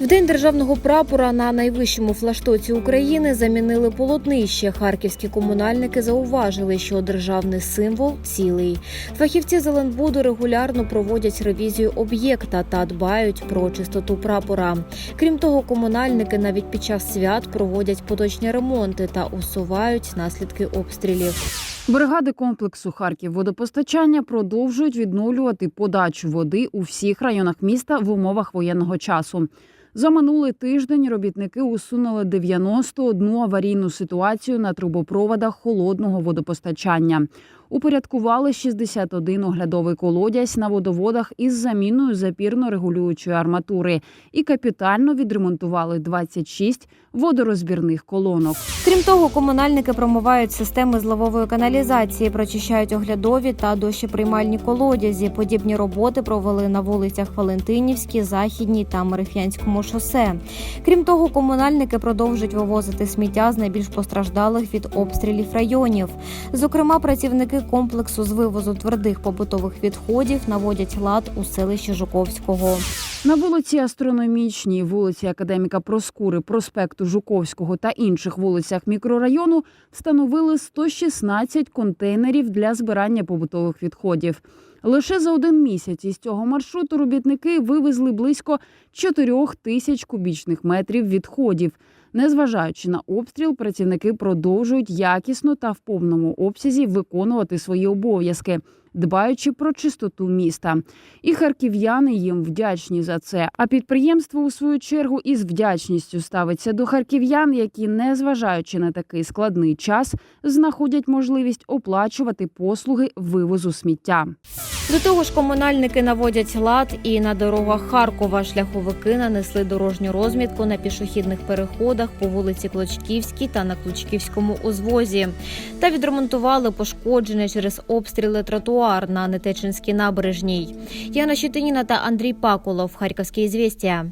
В день державного прапора на найвищому флаштоці України замінили полотнище. Харківські комунальники зауважили, що державний символ цілий. Фахівці Зеленбуду регулярно проводять ревізію об'єкта та дбають про чистоту прапора. Крім того, комунальники навіть під час свят проводять поточні ремонти та усувають наслідки обстрілів. Бригади комплексу Харків водопостачання продовжують відновлювати подачу води у всіх районах міста в умовах воєнного часу. За минулий тиждень робітники усунули 91 аварійну ситуацію на трубопроводах холодного водопостачання. Упорядкували 61 оглядовий колодязь на водоводах із заміною запірно-регулюючої арматури і капітально відремонтували 26 водорозбірних колонок. Крім того, комунальники промивають системи зливової каналізації, прочищають оглядові та дощоприймальні колодязі. Подібні роботи провели на вулицях Валентинівській, Західній та Мереф'янському шосе. Крім того, комунальники продовжують вивозити сміття з найбільш постраждалих від обстрілів районів. Зокрема, працівники комплексу з вивозу твердих побутових відходів наводять лад у селищі Жуковського. На вулиці Астрономічній, вулиці Академіка Проскури, проспекту Жуковського та інших вулицях мікрорайону встановили 116 контейнерів для збирання побутових відходів. Лише за один місяць із цього маршруту робітники вивезли близько 4 тисяч кубічних метрів відходів. Незважаючи на обстріл, працівники продовжують якісно та в повному обсязі виконувати свої обов'язки, дбаючи про чистоту міста. І харків'яни їм вдячні за це. А підприємство у свою чергу із вдячністю ставиться до харків'ян, які, незважаючи на такий складний час, знаходять можливість оплачувати послуги вивозу сміття. До того ж, комунальники наводять лад і на дорогах Харкова шляховики нанесли дорожню розмітку на пішохідних переходах по вулиці Клочківській та на Клочківському узвозі. Та відремонтували пошкоджений через обстріли тротуар на Нетечинській набережній. Яна Щетиніна та Андрій Пакулов. Харківські звістя.